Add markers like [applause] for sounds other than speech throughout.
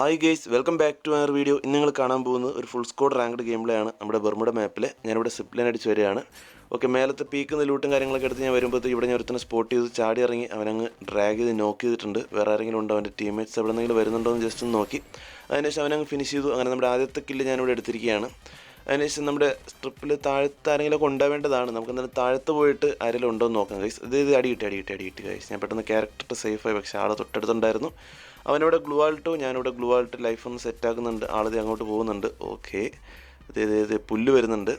Hi guys welcome back to our video ഇന്ന് നിങ്ങൾ കാണാൻ പോകുന്നത് ഒരു ഫുൾ സ്കോഡ് റാങ്ക്ഡ് ഗെയിമിലാണ് നമ്മുടെ ബർമുട മാപ്പിൽ ഞാനിവിടെ സിപ്ലൈൻ അടിച്ച് വരികയാണ്. ഓക്കെ മേലത്തെ പീക്കുന്ന ലൂട്ടും കാര്യങ്ങളൊക്കെ എടുത്ത് ഞാൻ വരുമ്പോഴത്തേക്ക് ഇവിടെ ഞാൻ ഒരുത്തനെ സ്പോട്ട് ചെയ്ത് ചാടി ഇറങ്ങി അവനങ്ങ് ഡ്രാഗ് ചെയ്ത് നോക്ക് ചെയ്തിട്ടുണ്ട്. വേറെ ആരെങ്കിലും ഉണ്ടോ അവന്റെ ടീംമേറ്റ്സ് എവിടെ നിന്നെങ്കിലും വരുന്നുണ്ടോ എന്ന് ജസ്റ്റ് ഒന്ന് നോക്കി. അതിനുശേഷം അവനങ്ങ് ഫിനിഷ് ചെയ്തു. അങ്ങനെ നമ്മുടെ ആദ്യത്തെ കില്ല് ഞാനിവിടെ എടുത്തിരിക്കുകയാണ്. അതിനുശേഷം നമ്മുടെ സ്ട്രിപ്പിൽ താഴത്ത് ആരെങ്കിലുമൊക്കെ ഉണ്ടാവേണ്ടതാണ്. നമുക്ക് എന്തായാലും താഴത്ത് പോയിട്ട് ആരെങ്കിലും ഉണ്ടോ എന്ന് നോക്കാം ഗൈസ് ഇത് ഇത് അടി കിട്ടി അടി കിട്ടി അടി കിട്ടി ഗൈസ് ഞാൻ പെട്ടെന്ന് ക്യാരക്ടർ സേഫായി പക്ഷേ ആൾ തൊട്ടടുത്തുണ്ടായിരുന്നു. അവനിവിടെ ഗ്ലൂ ആൾട്ടോ ഞാനിവിടെ ഗ്ലൂ ആൾട്ട് ലൈഫ് ഒന്ന് സെറ്റ് ആക്കുന്നുണ്ട്. ആളത് അങ്ങോട്ട് പോകുന്നുണ്ട്. ഓക്കെ അതേ അതെ പുല്ല് വരുന്നുണ്ട്.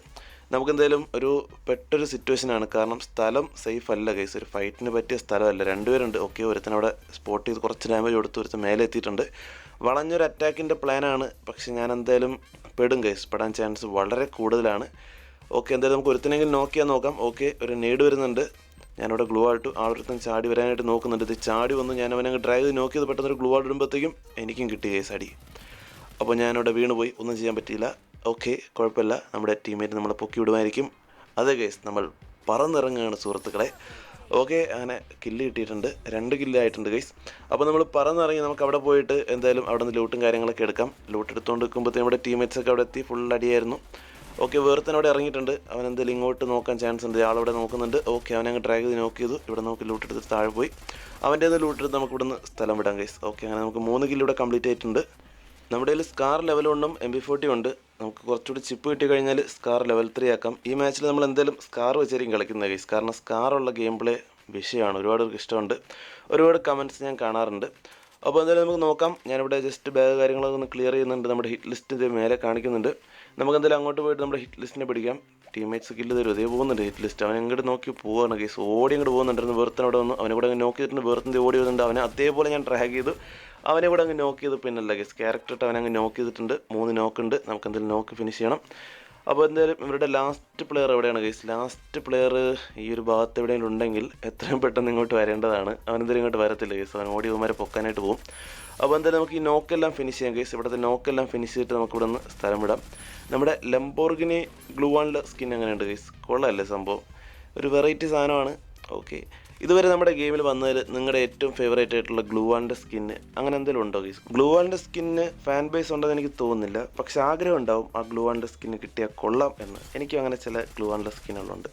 നമുക്ക് എന്തായാലും ഒരു പെട്ടൊരു സിറ്റുവേഷനാണ് കാരണം സ്ഥലം സേഫ് അല്ല കേസ് ഒരു ഫൈറ്റിന് പറ്റിയ സ്ഥലമല്ല. രണ്ടുപേരുണ്ട്. ഓക്കെ ഒരുത്തനവിടെ സ്പോട്ട് ചെയ്ത് കുറച്ച് ഡാമേജ് കൊടുത്ത് ഒരുത്തൻ മേലെ എത്തിയിട്ടുണ്ട്. വളഞ്ഞൊരു അറ്റാക്കിന്റെ പ്ലാനാണ് പക്ഷേ ഞാൻ എന്തായാലും പെടും കേസ് പെടാൻ ചാൻസ് വളരെ കൂടുതലാണ്. ഓക്കെ എന്തായാലും നമുക്ക് ഒരുത്തനെങ്കിലും നോക്കിയാൽ നോക്കാം. ഓക്കെ ഒരു നേട് വരുന്നുണ്ട്. ഞാനിവിടെ ഗ്ലൂ ആയിട്ട് ആളൊരുത്തും ചാടി വരാനായിട്ട് നോക്കുന്നുണ്ട്. ഇത് ചാടി വന്ന് ഞാൻ അവനെ ഡ്രൈവ് നോക്കിയത് പെട്ടെന്നൊരു ഗ്ലൂ ആയിട്ട് ഇടുമ്പോഴത്തേക്കും എനിക്കും കിട്ടി കേസ് അടി. അപ്പോൾ ഞാനിവിടെ വീണ് പോയി. ഒന്നും ചെയ്യാൻ പറ്റിയില്ല. ഓക്കെ കുഴപ്പമില്ല. നമ്മുടെ ടീമേറ്റ് നമ്മളെ പൊക്കി വിടുമായിരിക്കും. അതേ കേസ് നമ്മൾ പറന്നിറങ്ങുകയാണ് സുഹൃത്തുക്കളെ. ഓക്കെ അങ്ങനെ കില്ല് കിട്ടിയിട്ടുണ്ട്. രണ്ട് കില്ല് ആയിട്ടുണ്ട് ഗൈസ് അപ്പോൾ നമ്മൾ പറന്നിറങ്ങി നമുക്ക് അവിടെ പോയിട്ട് എന്തായാലും അവിടെ നിന്ന് ലൂട്ടും കാര്യങ്ങളൊക്കെ എടുക്കാം. ലൂട്ട് എടുത്തുകൊണ്ട് നിൽക്കുമ്പോഴത്തേക്കും നമ്മുടെ ടീമേറ്റ്സ് ഒക്കെ അവിടെ എത്തി. ഫുൾ അടിയായിരുന്നു. ഓക്കെ വേർത്തനോടെ ഇറങ്ങിയിട്ടുണ്ട്. അവൻ എന്തെങ്കിലും ഇങ്ങോട്ട് നോക്കാൻ ചാൻസ് ഉണ്ട്. ആളവിടെ നോക്കുന്നുണ്ട്. ഓക്കെ അവനെ അങ്ങ് ഡ്രാഗ് ചെയ്ത് നോക്ക് ചെയ്തു. ഇവിടെ നമുക്ക് ലൂട്ട് എടുത്ത് താഴെ പോയി. അവന്റെ ലൂട്ട് എടുത്ത് നമുക്ക് ഇവിടുന്ന് സ്ഥലം വിടാം ഗൈസ് ഓക്കെ അങ്ങനെ നമുക്ക് മൂന്ന് ഇവിടെ കംപ്ലീറ്റ് ആയിട്ടുണ്ട്. നമ്മുടെ കയ്യിൽ സ്കാർ ലെവലുണ്ടും എം ബി ഫോർട്ടി ഉണ്ട്. നമുക്ക് കുറച്ചുകൂടി ചിപ്പ് കിട്ടി കഴിഞ്ഞാൽ സ്കാർ ലെവൽ ത്രീ ആക്കാം. ഈ മാച്ചിൽ നമ്മൾ എന്തായാലും സ്കാർ വെച്ചായിരിക്കും കളിക്കുന്നത് ഗൈസ് കാരണം സ്കാറുള്ള ഗെയിം പ്ലേ വിഷയമാണ്. ഒരുപാട് പേർക്ക് ഇഷ്ടമുണ്ട്. ഒരുപാട് കമന്റ്സ് ഞാൻ കാണാറുണ്ട്. അപ്പോൾ എന്തായാലും നമുക്ക് നോക്കാം. ഞാനിവിടെ ജസ്റ്റ് ബാഗ് കാര്യങ്ങളൊക്കെ ഒന്ന് ക്ലിയർ ചെയ്യുന്നുണ്ട്. നമ്മുടെ ഹിറ്റ് ലിസ്റ്റിന്റെ മേലെ കാണിക്കുന്നുണ്ട്. നമുക്ക് എന്തായാലും അങ്ങോട്ട് പോയിട്ട് നമ്മുടെ ഹിറ്റ് ലിസ്റ്റിനെ പിടിക്കാം ടീംമേറ്റ്സ് കില്ല് തരും ഇതേ പോകുന്നുണ്ട് ഹിറ്റ് ലിസ്റ്റ് അവൻ ഇങ്ങോട്ട് നോക്കി പോവാണ് കേസ് ഓടി അങ്ങോട്ട് പോകുന്നുണ്ട്. വേർത്തൻ അവിടെ വന്നു. അവനെ കൂടെ അങ്ങ് നോക്കി ചെയ്തിട്ടുണ്ട്. വേർത്തിന്റെ ഓടി വന്നിട്ടുണ്ട്? അവനെ അതേപോലെ ഞാൻ ട്രാക്ക് ചെയ്തു. അവനെ കൂടെ അങ്ങ് നോക്ക് ചെയ്ത്. പിന്നല്ല കേസ് ക്യാരക്ടർ അവനെ അങ്ങ് നോക്ക് ചെയ്തിട്ടുണ്ട്. മൂന്ന് നോക്കുണ്ട് നമുക്ക് എന്തായാലും നോക്ക് ഫിനിഷ് ചെയ്യണം. അപ്പോൾ എന്തായാലും ഇവരുടെ ലാസ്റ്റ് പ്ലെയർ എവിടെയാണ് ഗൈസ് ലാസ്റ്റ് പ്ലെയർ ഈ ഒരു ഭാഗത്ത് എവിടെയെങ്കിലും ഉണ്ടെങ്കിൽ എത്രയും പെട്ടെന്ന് ഇങ്ങോട്ട് വരേണ്ടതാണ്. അവൻ എന്തായാലും ഇങ്ങോട്ട് വരത്തില്ല ഗൈസ് അവൻ ഓടി ഇവന്മാരെ പൊക്കാനായിട്ട് പോകും. അപ്പോൾ എന്തായാലും നമുക്ക് ഈ നോക്കെല്ലാം ഫിനിഷ് ചെയ്യാം ഗൈസ് ഇവിടുത്തെ നോക്കെല്ലാം ഫിനിഷ് ചെയ്തിട്ട് നമുക്ക് ഇവിടെ നിന്ന് സ്ഥലം വിടാം. നമ്മുടെ ലംബോർഗിനി ഗ്ലൂ വാണിലെ സ്കിൻ എങ്ങനെയുണ്ട് ഗൈസ് കൊള്ളാമല്ലേ സംഭവം? ഒരു വെറൈറ്റി സാധനമാണ്. ഓക്കെ ഇതുവരെ നമ്മുടെ ഗെയിമിൽ വന്നതിൽ നിങ്ങളുടെ ഏറ്റവും ഫേവറേറ്റ് ആയിട്ടുള്ള ഗ്ലൂ വാളിന്റെ സ്കിന്ന് അങ്ങനെ എന്തെങ്കിലും ഉണ്ടോ ഗീസ് ഗ്ലൂ വാളിന്റെ സ്കിന്ന് ഫാൻ ബേസ് ഉണ്ടെന്ന് എനിക്ക് തോന്നുന്നില്ല. പക്ഷെ ആഗ്രഹം ഉണ്ടാവും ആ ഗ്ലൂ വാളിന്റെ സ്കിന്ന് കിട്ടിയാൽ കൊള്ളാം എന്ന്. എനിക്കും അങ്ങനെ ചില ഗ്ലൂ വാളിന്റെ സ്കിന്നുകളുണ്ട്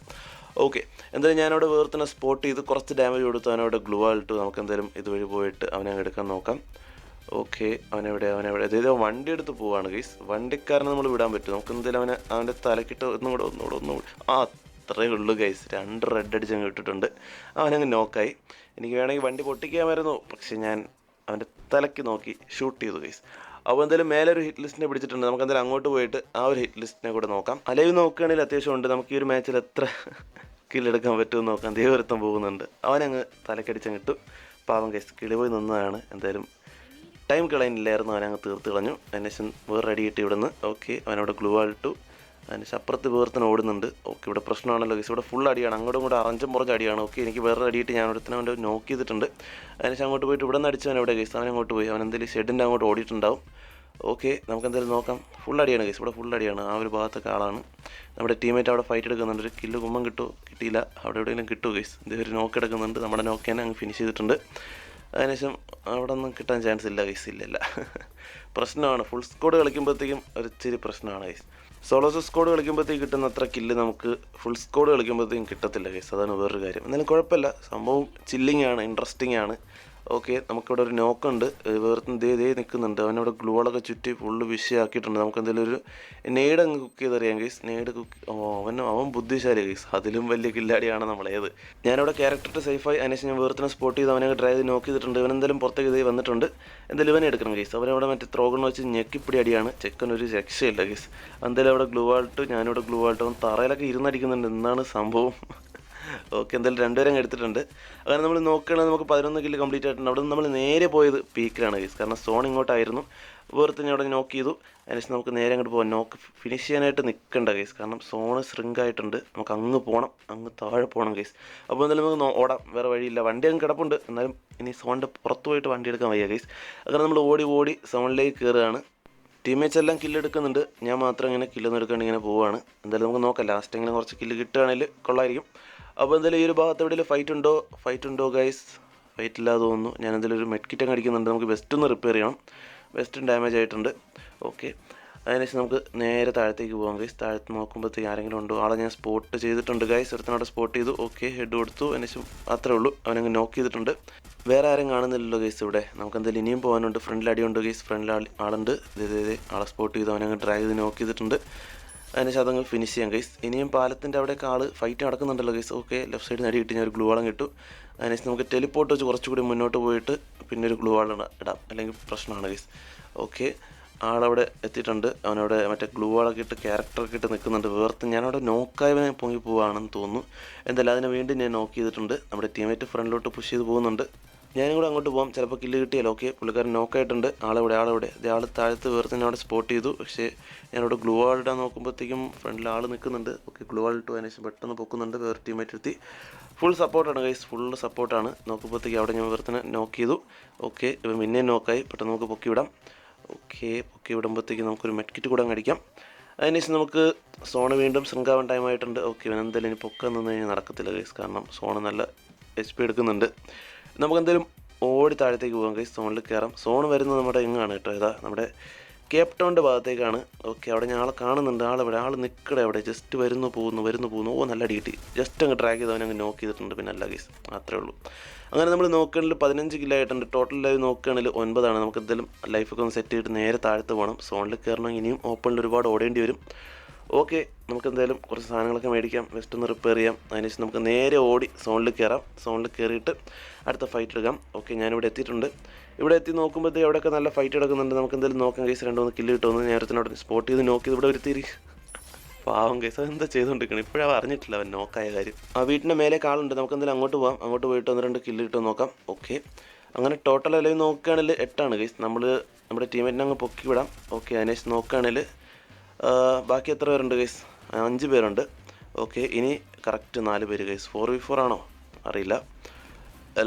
ഓക്കെ എന്തായാലും ഞാനവിടെ വേർത്തിനെ സ്പോട്ട് ചെയ്ത് കുറച്ച് ഡാമേജ് കൊടുത്തു അവനവിടെ ഗ്ലൂ ആയിട്ട് നമുക്ക് എന്തായാലും ഇതുവഴി പോയിട്ട് അവനെ എടുക്കാൻ നോക്കാം. ഓക്കെ അവനെവിടെ? അവനെവിടെ? അതായത് വണ്ടി എടുത്ത് പോവാണ് ഗൈസ് വണ്ടിക്കാരനെ നമ്മൾ വിടാൻ പറ്റും. നമുക്ക് എന്തായാലും അവനെ അവന്റെ തലക്കിട്ട് ഒന്നുകൂടെ ഒന്നുകൂടെ ഒന്നുകൂടെ ആ അത്രയേ ഉള്ളൂ ഗൈസ് രണ്ട് റെഡ് അടിച്ച് അങ്ങ് ഇട്ടിട്ടുണ്ട്. അവനങ്ങ് നോക്കായി എനിക്ക് വേണമെങ്കിൽ വണ്ടി പൊട്ടിക്കാമായിരുന്നു പക്ഷെ ഞാൻ അവന്റെ തലയ്ക്ക് നോക്കി ഷൂട്ട് ചെയ്തു ഗൈസ് അപ്പോൾ എന്തായാലും മേലെ ഒരു ഹിറ്റ് ലിസ്റ്റിനെ പിടിച്ചിട്ടുണ്ട്. നമുക്ക് എന്തായാലും അങ്ങോട്ട് പോയിട്ട് ആ ഒരു ഹിറ്റ് ലിസ്റ്റിനെ കൂടെ നോക്കാം. അലൈവ് നോക്കുകയാണെങ്കിൽ അത്യാവശ്യം ഉണ്ട്. നമുക്ക് ഈ ഒരു മാച്ചിൽ എത്ര [laughs] കില്ലെടുക്കാൻ പറ്റുമെന്ന് നോക്കാം. ദൈവരത്വം പോകുന്നുണ്ട്. അവനങ്ങ് തലക്കടിച്ചങ്ങ് ഇട്ടു. പാവം ഗൈസ് കിളി പോയി നിന്നതാണ്. എന്തായാലും ടൈം കളയുന്നില്ലായിരുന്നു അവനങ്ങ് തീർത്ത് കളഞ്ഞു. അതിനുശേഷം വേറെ റെഡി കിട്ടി ഇവിടുന്ന്. ഓക്കെ അവനവിടെ ഗ്ലൂ ആയിട്ടു അതിനുശേഷം ശപ്പുറത്ത് വേർത്തിന് ഓടുന്നുണ്ട്. ഓക്കെ ഇവിടെ പ്രശ്നമാണല്ലോ ഗൈസ്. ഇവിടെ ഫുൾ അടിയാണ്. അങ്ങോട്ടും ഇങ്ങോട്ട് അറഞ്ചും പുറഞ്ഞ അടിയാണ്. ഓക്കെ എനിക്ക് വേറെ അടിയിട്ട് ഞാൻ ഒരുത്തിനെ അവന്റെ നോക്ക് ചെയ്തിട്ടുണ്ട്. അതിനുശേഷം അങ്ങോട്ട് പോയിട്ട് ഇവിടെ നിന്ന് അടിച്ചവൻ എവിടെ ഗൈസ്? അവൻ അങ്ങോട്ട് പോയി. അവൻ എന്തെങ്കിലും ഷെഡിന്റെ അങ്ങോട്ട് ഓടിയിട്ടുണ്ടാവും. ഓക്കെ നമുക്ക് എന്തായാലും നോക്കാം. ഫുൾ അടിയാണ് ഗൈസ്. ഇവിടെ ഫുൾ അടിയാണ്. ആ ഒരു ഭാഗത്തൊക്കെ ആളാണ്. നമ്മുടെ ടീമേറ്റ് അവിടെ ഫൈറ്റ് എടുക്കുന്നുണ്ട്. ഒരു കില്ല് കുമ്പം കിട്ടുമോ? കിട്ടിയില്ല. അവിടെ എവിടെയെങ്കിലും കിട്ടുമോ ഗൈസ്? ഇതൊരു നോക്ക് എടുക്കുന്നുണ്ട്. നമ്മുടെ നോക്കേനെ അങ്ങ് ഫിനിഷ് ചെയ്തിട്ടുണ്ട്. അതിനുശേഷം അവിടെ ഒന്നും കിട്ടാൻ ചാൻസ് ഇല്ല ഗൈസ് ഇല്ല ഇല്ല പ്രശ്നമാണ്. ഫുൾ സ്കോഡ് കളിക്കുമ്പോഴത്തേക്കും ഒരു ഇച്ചിരി പ്രശ്നമാണ് ഗൈസ് സോളോസ് സ്കോഡ് കളിക്കുമ്പോഴത്തേക്ക് കിട്ടുന്ന അത്ര കില്ല് നമുക്ക് ഫുൾ സ്കോഡ് കളിക്കുമ്പോഴത്തേക്കും കിട്ടത്തില്ല ഗൈസ് അതാണ് വേറൊരു കാര്യം. എന്നാലും കുഴപ്പമില്ല. സംഭവം ചില്ലിങ് ആണ് ഇൻട്രസ്റ്റിംഗ് ആണ്. ഓക്കെ നമുക്കിവിടെ ഒരു നോക്കുണ്ട് വേർത്തും ദേ ദേ നിൽക്കുന്നുണ്ട്. അവനവിടെ ഗ്ലൂളൊക്കെ ചുറ്റി ഫുള്ള് വിഷയാക്കിയിട്ടുണ്ട്. നമുക്ക് എന്തെങ്കിലും ഒരു നെയ്ഡ് അങ്ങ് കുക്ക് ചെയ്തറിയാം ഗൈസ് നെയ്ഡ് കുക്ക് ഓ അവൻ അവൻ ബുദ്ധിശാലി ഗൈസ് അതിലും വലിയ കില്ലാടിയാണ് നമ്മളേത് ഞാനവിടെ ക്യാരക്ടറിട്ട് സേഫായി അതിനുശേഷം ഞാൻ വേർത്തിനെ സ്പോട്ട് ചെയ്ത് അവനെ ഡ്രൈവ് നോക്ക് ചെയ്തിട്ടുണ്ട്. ഇവൻ പുറത്തേക്ക് ഇതേ വന്നിട്ടുണ്ട്. എന്തായാലും ഇവനെ എടുക്കണം ഗൈസ് അവനവിടെ മറ്റേ ത്രോഗൺ വെച്ച് ഞെക്കിപ്പിടി അടിയാണ്. ചെക്കൻ ഒരു രക്ഷയില്ല ഗൈസ് എന്തായാലും അവിടെ ഗ്ലൂ ആൾട്ട് ഞാനിവിടെ ഗ്ലൂ ആൾട്ട് അവൻ തറയിലൊക്കെ ഇരുന്നടിക്കുന്നുണ്ട്. എന്താണ് സംഭവം. ഓക്കെ എന്തായാലും രണ്ടുപേരും എടുത്തിട്ടുണ്ട്. അങ്ങനെ നമ്മൾ നോക്കുകയാണെങ്കിൽ നമുക്ക് പതിനൊന്ന് കില്ല് കംപ്ലീറ്റ് ആയിട്ടുണ്ട്. അവിടെ നിന്ന് നമ്മൾ നേരെ പോയത് പീക്കിലാണ് ഗൈസ് കാരണം സോൺ ഇങ്ങോട്ടായിരുന്നു. വേർത്തിന് അവിടെ നോക്ക് ചെയ്തു. അതിനുശേഷം നമുക്ക് നേരെ അങ്ങോട്ട് പോകാം. നോക്ക് ഫിനിഷ് ചെയ്യാനായിട്ട് നിൽക്കണ്ട ഗൈസ് കാരണം സോണ് ആയിട്ടുണ്ട്. നമുക്ക് അങ്ങ് പോകണം അങ്ങ് താഴെ പോകണം ഗൈസ് അപ്പോൾ എന്തായാലും നമുക്ക് ഓടാം. വേറെ വഴിയില്ല. വണ്ടി അങ്ങ് കിടപ്പുണ്ട്. എന്നാലും ഇനി സോണിന്റെ പുറത്ത് പോയിട്ട് വണ്ടി എടുക്കാൻ വയ്യ ഗൈസ് അങ്ങനെ നമ്മൾ ഓടി ഓടി സോണിലേക്ക് കയറുകയാണ്. ടീമേറ്റ്സ് എല്ലാം കില്ല് എടുക്കുന്നുണ്ട്. ഞാൻ മാത്രം ഇങ്ങനെ കില്ലൊന്നും എടുക്കാണ്ട് ഇങ്ങനെ പോവുകയാണ്. എന്തായാലും നമുക്ക് നോക്കാം. ലാസ്റ്റ് എങ്കിലും കുറച്ച് കില്ല് കിട്ടുകയാണെങ്കിൽ കൊള്ളായിരിക്കും. അപ്പോൾ എന്തായാലും ഈ ഒരു ഭാഗത്ത് എവിടെയെങ്കിലും ഫൈറ്റ് ഉണ്ടോ? ഫൈറ്റ് ഉണ്ടോ ഗൈസ് ഫൈറ്റ് ഇല്ലാതെ തോന്നുന്നു. ഞാൻ എന്തായാലും ഒരു മെഡ് കിറ്റ് അടിക്കുന്നുണ്ട്. നമുക്ക് വെസ്റ്റ് ഒന്ന് റിപ്പയർ ചെയ്യണം. വെസ്റ്റും ഡാമേജ് ആയിട്ടുണ്ട്. ഓക്കെ അതിനുശേഷം നമുക്ക് നേരെ താഴത്തേക്ക് പോകാം ഗൈസ് താഴത്ത് നോക്കുമ്പോഴത്തേക്ക് ആരെങ്കിലും ഉണ്ടോ? ആളെ ഞാൻ സ്പോട്ട് ചെയ്തിട്ടുണ്ട് ഗൈസ് ഒരുത്തനോടെ സ്പോട്ട് ചെയ്തു. ഓക്കെ ഹെഡ് കൊടുത്തു. അതിനുശേഷം അത്രേ ഉള്ളൂ. അവനങ്ങ് നോക്ക് ചെയ്തിട്ടുണ്ട്. വേറെ ആരും കാണുന്നില്ലല്ലോ ഗൈസ് ഇവിടെ. നമുക്ക് എന്തായാലും ഇനിയും പോകാനുണ്ട്. ഫ്രണ്ടിൽ അടിയുണ്ട് ഗൈസ് ഫ്രണ്ടിൽ ആളുണ്ട്. ഇതേ ആളെ സ്പോട്ട് ചെയ്തു. അവനങ്ങ് ഡ്രൈവ് ചെയ്ത് നോക്ക് ചെയ്തിട്ടുണ്ട്. അതിനുശേഷം അതങ്ങ് ഫിനിഷ് ചെയ്യാം ഗൈസ് ഇനിയും പാലത്തിന്റെ അവിടെ ആൾ ഫൈറ്റ് നടക്കുന്നുണ്ടല്ലോ ഗൈസ് ഓക്കെ ലെഫ്റ്റ് സൈഡിൽ അടി കിട്ടി ഞാൻ ഒരു ഗ്ലൂ വാളം കിട്ടു അതിനുശേഷം നമുക്ക് ടെലിപ്പോർട്ട് വെച്ച് കുറച്ചുകൂടി മുന്നോട്ട് പോയിട്ട് പിന്നെ ഒരു ഗ്ലൂ ഇടാം അല്ലെങ്കിൽ പ്രശ്നമാണ് ഗൈസ് ഓക്കെ ആളവിടെ എത്തിയിട്ടുണ്ട്. അവനവിടെ മറ്റേ ഗ്ലൂ വാളൊക്കെ ഇട്ട് ക്യാരക്ടറൊക്കെ ഇട്ട് നിൽക്കുന്നുണ്ട്. വേർത്ത് ഞാനവിടെ നോക്കായവനെ പൊങ്ങി പോവാണെന്ന് തോന്നുന്നു. എന്തായാലും അതിനെ വീണ്ടും ഞാൻ നോക്ക് ചെയ്തിട്ടുണ്ട്. നമ്മുടെ ടീമേറ്റ് ഫ്രണ്ടിലോട്ട് പുഷ് ചെയ്ത് പോകുന്നുണ്ട്. ഞാനും കൂടെ അങ്ങോട്ട് പോകാം ചിലപ്പോൾ കില്ല് കിട്ടിയാലോ? ഓക്കെ പുള്ളിക്കാരൻ നോക്കായിട്ടുണ്ട് ആളെവിടെ? ആളെവിടെ? അതേ ആൾ താഴത്ത് വേർത്ത് അവിടെ സ്പോട്ട് ചെയ്തു. പക്ഷേ ഞാനവിടെ ഗ്ലൂ വാൾ ഇടാൻ നോക്കുമ്പോഴത്തേക്കും ഫ്രണ്ടിൽ ആൾ നിൽക്കുന്നുണ്ട്. ഓക്കെ ഗ്ലൂ വാൾ ഇട്ടു അതിനുശേഷം പെട്ടെന്ന് പൊക്കുന്നുണ്ട്. വേറെ ടീമേറ്റ് എത്തി ഫുൾ സപ്പോർട്ടാണ് ഗൈസ് ഫുൾ സപ്പോർട്ടാണ് നോക്കുമ്പോഴത്തേക്ക് അവിടെ ഞാൻ വേർത്തിനെ നോക്ക് ചെയ്തു. ഓക്കെ ഇപ്പം പിന്നെ നോക്കായി പെട്ടെന്ന് നമുക്ക് പൊക്കി വിടാം. ഓക്കെ പൊക്കി വിടുമ്പോഴത്തേക്ക് നമുക്കൊരു മെഡ്കിറ്റ് കൂടെ അങ്ങ് അടിക്കാം. അതിനുശേഷം നമുക്ക് സോണ് വീണ്ടും ശൃംഗാവൻ ടൈം ആയിട്ടുണ്ട്. ഓക്കെ ഇവൻ എന്തായാലും ഇനി പൊക്കം നിന്ന് കഴിഞ്ഞാൽ നടക്കത്തില്ല ഗൈസ് കാരണം സോണ് നല്ല എച്ച് പി എടുക്കുന്നുണ്ട്. നമുക്ക് എന്തായാലും ഓടി താഴത്തേക്ക് പോകാം കൈ സോണിൽ കയറാം സോൺ വരുന്നത് നമ്മുടെ എങ്ങാണ് കേട്ടോ. ഇതാ നമ്മുടെ കേപ്പ് ടൗണിന്റെ ഭാഗത്തേക്കാണ്. ഓക്കെ അവിടെ ഞാൻ ആളെ കാണുന്നുണ്ട്. ആളിവിടെ ആൾ നിൽക്കടെ അവിടെ. ജസ്റ്റ് വരുന്നു പോകുന്നു വരുന്നു പോകുന്നു. ഓ നല്ല അടി കിട്ടി ജസ്റ്റ് അങ്ങ് ട്രാക്ക് ചെയ്ത് അവനങ്ങ് നോക്ക് ചെയ്തിട്ടുണ്ട്. പിന്നെ അല്ല കേസ് അത്രേ ഉള്ളൂ. അങ്ങനെ നമ്മൾ നോക്കുകയാണെങ്കിൽ പതിനഞ്ച് കിലോ ആയിട്ടുണ്ട്. ടോട്ടൽ ലൈവ് നോക്കുകയാണെങ്കിൽ ഒൻപതാണ്. നമുക്ക് എന്തായാലും ലൈഫൊക്കെ ഒന്ന് സെറ്റ് ചെയ്തിട്ട് നേരെ താഴത്ത് പോകണം സോണിൽ കയറണമെങ്കിൽ ഇനിയും ഓപ്പണിൽ ഒരുപാട് ഓടേണ്ടി വരും. ഓക്കെ നമുക്ക് എന്തായാലും കുറച്ച് സാധനങ്ങളൊക്കെ മേടിക്കാം. ജസ്റ്റ് ഒന്ന് റിപ്പയർ ചെയ്യാം. അതിനുശേഷം നമുക്ക് നേരെ ഓടി സോണിൽ കയറാം സോണിൽ കയറിയിട്ട് അടുത്ത ഫൈറ്റ് എടുക്കാം. ഓക്കെ ഞാനിവിടെ എത്തിയിട്ടുണ്ട്. ഇവിടെ എത്തി നോക്കുമ്പോഴത്തേക്ക് അവിടെയൊക്കെ നല്ല ഫൈറ്റ് എടുക്കുന്നുണ്ട് നമുക്ക് എന്തായാലും നോക്കാം കേസ് രണ്ടു മൂന്ന് കില്ല് കിട്ടുമെന്ന് നേരത്തിനോട് സ്പോട്ട് ചെയ്ത് നോക്കി ഇവിടെ ഒരുത്തിരി പാവം കേസ് അതെന്താ ചെയ്തുകൊണ്ടിരിക്കണം? ഇപ്പോഴാണ് അറിഞ്ഞിട്ടില്ല അവൻ നോക്കായ കാര്യം. ആ വീട്ടിന്റെ മേലെ ആളുണ്ട്. നമുക്ക് എന്തായാലും അങ്ങോട്ട് പോകാം അങ്ങോട്ട് പോയിട്ട് ഒന്ന് രണ്ട് കില്ല് കിട്ടുമെന്ന് നോക്കാം. ഓക്കെ. അങ്ങനെ ടോട്ടൽ അല്ലെങ്കിൽ നോക്കുകയാണെങ്കിൽ എട്ടാണ് കേസ് നമ്മൾ നമ്മുടെ ടീമേറ്റിനെ അങ്ങ് പൊക്കി വിടാം. ഓക്കെ അതിനുശേഷം നോക്കുകയാണെങ്കിൽ ബാക്കി എത്ര പേരുണ്ട് ഗൈസ് അഞ്ച് പേരുണ്ട്. ഓക്കെ ഇനി കറക്റ്റ് നാല് പേര് ഗൈസ് ഫോർ വി ഫോർ ആണോ? അറിയില്ല.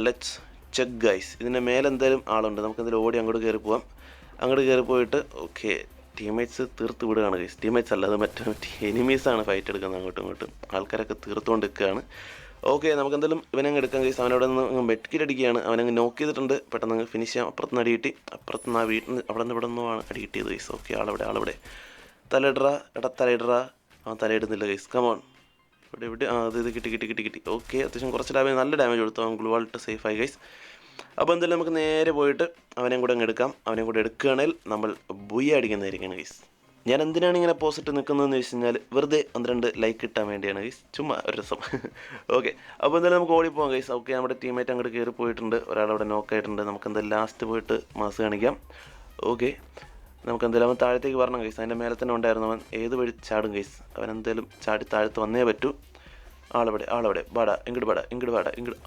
ലെറ്റ്സ് ചെക്ക് ഗൈസ് ഇതിന്റെ മേലെ എന്തായാലും ആളുണ്ട്. നമുക്ക് എന്തായാലും ഓടി അങ്ങോട്ട് കയറി പോവാം. അങ്ങോട്ട് കയറി പോയിട്ട് ഓക്കെ ടീമേറ്റ്സ് തീർത്ത് വിടുകയാണ് ഗൈസ് ടീമേറ്റ്സ് അല്ലാതെ മറ്റേ മറ്റേ എനിമീസാണ് ഫൈറ്റ് എടുക്കുന്നത് അങ്ങോട്ടും ഇങ്ങോട്ടും. ആൾക്കാരൊക്കെ തീർത്തുകൊണ്ട് നിൽക്കുകയാണ്. ഓക്കെ നമുക്ക് എന്തായാലും ഇവനങ്ങ് എടുക്കാം ഗൈസ് അവനവിടെ നിന്ന് മെഡ്കിറ്റ് അടിക്കുകയാണ്. അവനങ്ങ് നോക്ക് ചെയ്തിട്ടുണ്ട്. പെട്ടെന്ന് അങ്ങ് ഫിനിഷ് ചെയ്യാം. അപ്പുറത്തുനിന്ന് അടി കിട്ടി അപ്പുറത്തുനിന്ന് ആ വീട്ടിൽ അവിടെ നിന്ന് ഇവിടെ നിന്നുമാണ് അടി കിട്ടിയത് ഗൈസ് ഓക്കെ ആളവിടെ ആളവിടെ. തലയിടറ എടാ തലയിടറ. അവൻ തലയിടുന്നില്ല ഗൈസ് കമോൺ ഇവിടെ ഇവിടെ. ആ അത് ഇത് കിട്ടി കിട്ടി കിട്ടി കിട്ടി. ഓക്കെ അത്യാവശ്യം കുറച്ച് ഡാമേജ് നല്ല ഡാമേജ് കൊടുത്തു. അവൻ സേഫ് ആയി ഗൈസ് അപ്പോൾ എന്തായാലും നമുക്ക് നേരെ പോയിട്ട് അവനെയും കൂടെ അങ്ങ് എടുക്കാം. അവനെയും കൂടെ എടുക്കുകയാണെങ്കിൽ നമ്മൾ ബുയ്യ അടിക്കുന്നതായിരിക്കണം ഗൈസ് ഞാൻ എന്തിനാണ് ഇങ്ങനെ പോസിറ്റ് നിൽക്കുന്നതെന്ന് വെച്ച് കഴിഞ്ഞാൽ വെറുതെ ഒന്ന് രണ്ട് ലൈക്ക് കിട്ടാൻ വേണ്ടിയാണ് ഗൈസ് ചുമ്മാ ഒരു രസം. [laughs] ഓക്കെ അപ്പോൾ എന്തായാലും നമുക്ക് ഓടിപ്പോകാം ഗൈസ് ഓക്കെ നമ്മുടെ ടീമേറ്റ് അങ്ങോട്ട് കയറി പോയിട്ടുണ്ട് ഒരാളവിടെ നോക്കായിട്ടുണ്ട് നമുക്ക് എന്തായാലും ലാസ്റ്റ് പോയിട്ട് മാസ് കാണിക്കാം. ഓക്കെ നമുക്ക് എന്തായാലും അവൻ താഴത്തേക്ക് വരണം ഗൈസ് അതിന്റെ മേലെ തന്നെ ഉണ്ടായിരുന്നു അവൻ ഏത് വഴി ചാടും ഗൈസ് അവൻ എന്തായാലും ചാടി താഴത്ത് വന്നേ പറ്റൂ. ആളവിടെ ആളവിടെ. ബാടാ ഇങ്ങോട്ട് ബാടാ ഇങ്ങോട്ട് ബാടാ ഇങ്ങോട്ട്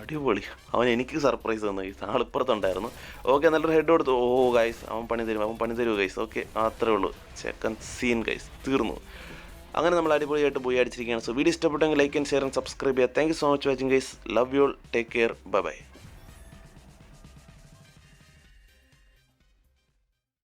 അടിപൊളി. അവൻ എനിക്ക് സർപ്രൈസ് തന്നു ഗൈസ് ആളിപ്പുറത്തുണ്ടായിരുന്നു ഓക്കെ നല്ലൊരു ഹെഡ് കൊടുത്തു. ഓ ഗൈസ് അവൻ പണി തരും അവൻ പണി തരുമോ ഗൈസ് ഓക്കെ അത്രേ ഉള്ളൂ. ചെക്കൻ സീൻ ഗൈസ് തീർന്നു. അങ്ങനെ നമ്മൾ അടിപൊളിയായിട്ട് പോയി അടിച്ചിരിക്കുകയാണ്. സോ വീഡിയോ ഇഷ്ടപ്പെട്ടെങ്കിൽ like and share and subscribe ചെയ്യുക. Thank you so much watching guys love you all take care bye bye